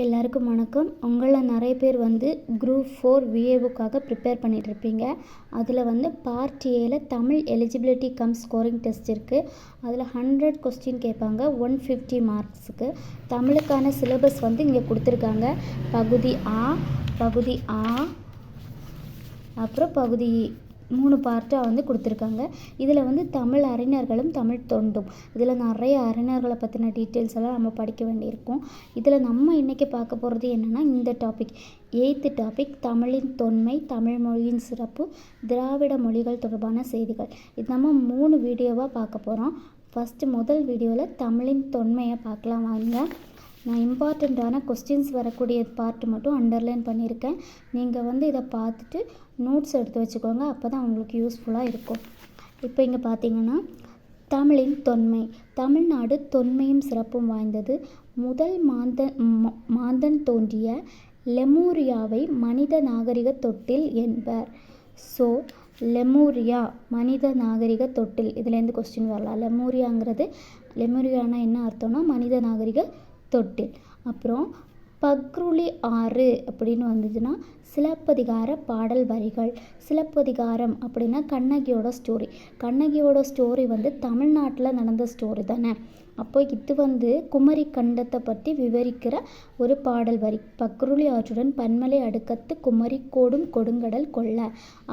எல்லாருக்கும் வணக்கம். உங்களில் நிறைய பேர் வந்து குரூப் ஃபோர் விஏஓக்காக ப்ரிப்பேர் பண்ணிகிட்ருப்பீங்க அதில் வந்து பார்ட் ஏல Tamil eligibility cum scoring test இருக்குது அதில் ஹண்ட்ரட் கொஸ்டின் கேட்பாங்க. ஒன் ஃபிஃப்டி மார்க்ஸுக்கு தமிழுக்கான சிலபஸ் வந்து இங்கே கொடுத்துருக்காங்க. பகுதி ஆ பகுதி ஆ அப்புறம் பகுதி e. மூணு பார்ட்டாக வந்து கொடுத்துருக்காங்க. இதில் வந்து தமிழ் அறிஞர்களும் தமிழ் தொண்டும். இதில் நிறைய அறிஞர்களை பற்றின டீட்டெயில்ஸ் எல்லாம் நம்ம படிக்க வேண்டியிருக்கும். இதில் நம்ம இன்றைக்கி பார்க்க போகிறது என்னென்னா இந்த டாபிக் எயித்து டாபிக் தமிழின் தொன்மை தமிழ் மொழியின் சிறப்பு திராவிட மொழிகள் தொடர்பான செய்திகள். இது நம்ம மூணு வீடியோவாக பார்க்க போகிறோம் ஃபஸ்ட்டு முதல் வீடியோவில் தமிழின் தொன்மையை பார்க்கலாம் வாங்க. நான் இம்பார்ட்டண்ட்டான கொஸ்டின்ஸ் வரக்கூடிய பார்ட் மட்டும் அண்டர்லைன் பண்ணியிருக்கேன். நீங்கள் வந்து இதை பார்த்துட்டு நோட்ஸ் எடுத்து வச்சுக்கோங்க. அப்போ தான் உங்களுக்கு யூஸ்ஃபுல்லாக இருக்கும். இப்போ இங்கே பார்த்தீங்கன்னா தமிழின் தொன்மை. தமிழ்நாடு தொன்மையும் சிறப்பும் வாய்ந்தது. முதல் மாந்தன் மாந்தன் தோன்றிய லெமூரியாவை மனித நாகரிக தொட்டில் என்பர். ஸோ லெமூரியா மனித நாகரிக தொட்டில். இதுலேருந்து கொஸ்டின் வரலாம். லெமூரியாங்கிறது லெமூரியானா என்ன அர்த்தம்னா மனித நாகரிக தொட்டில் அப்புறம் பக்ருளி ஆறு அப்படின்னு வந்ததுன்னா சிலப்பதிகார பாடல் வரிகள். சிலப்பதிகாரம் அப்படின்னா கண்ணகியோட ஸ்டோரி கண்ணகியோட ஸ்டோரி வந்து தமிழ்நாட்டில் நடந்த ஸ்டோரி தானே. அப்போ இது வந்து குமரி கண்டத்தை பற்றி விவரிக்கிற ஒரு பாடல் வரி. பக்ருளி ஆற்றுடன் பன்மலை அடுக்கத்து குமரி கோடும் கொடுங்கடல் கொள்ள.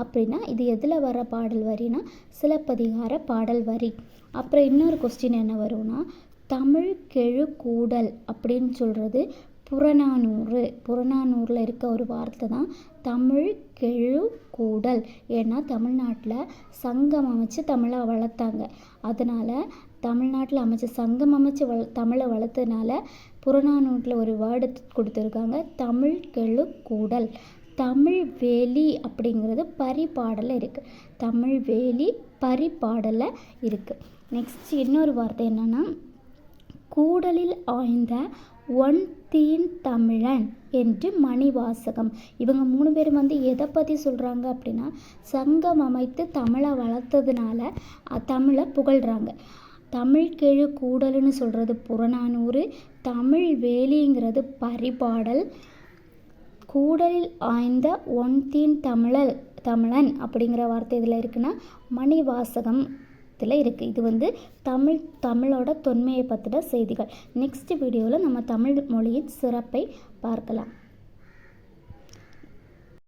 அப்படின்னா இது எதில் வர பாடல் வரினா சிலப்பதிகார பாடல் வரி. அப்புறம் இன்னொரு கொஸ்டின் என்ன வரும்னா தமிழ் கெழு கூடல் அப்படின்னு சொல்கிறது புறநானூறு. புறநானூரில் இருக்க ஒரு வார்த்தை தான் தமிழ் கெழு கூடல். ஏன்னா தமிழ்நாட்டில் சங்கம் அமைச்சு தமிழை வளர்த்தாங்க. அதனால் தமிழ்நாட்டில் அமைச்ச சங்கம் அமைச்சு வள தமிழை வளர்த்ததுனால புறநானூற்றில் ஒரு வேர்டு கொடுத்துருக்காங்க. தமிழ் கெழு கூடல். தமிழ் வேலி அப்படிங்கிறது பரிபாடலில் இருக்குது தமிழ் வேலி பரிபாடலில் இருக்குது நெக்ஸ்ட் இன்னொரு வார்த்தை என்னென்னா கூடலில் ஆய்ந்த ஒன் தீன் தமிழன் என்று மணிவாசகம். இவங்க மூணு பேரும் வந்து எதை பற்றி சொல்கிறாங்க அப்படின்னா சங்கம் அமைத்து தமிழை வளர்த்ததுனால தமிழை புகழ்கிறாங்க தமிழ் கெழு கூடல்னு சொல்கிறது புறநானூறு தமிழ் வேலிங்கிறது பரிபாடல். கூடலில் ஆய்ந்த ஒன் தீன் தமிழல் தமிழன் அப்படிங்கிற வார்த்தை இதில் இருக்குன்னா மணிவாசகம். இதில் இருக்குது இது வந்து தமிழ் தமிழோட தொன்மையை பற்றின செய்திகள். நெக்ஸ்ட் வீடியோவில் நம்ம தமிழ் மொழியின் சிறப்பை பார்க்கலாம்.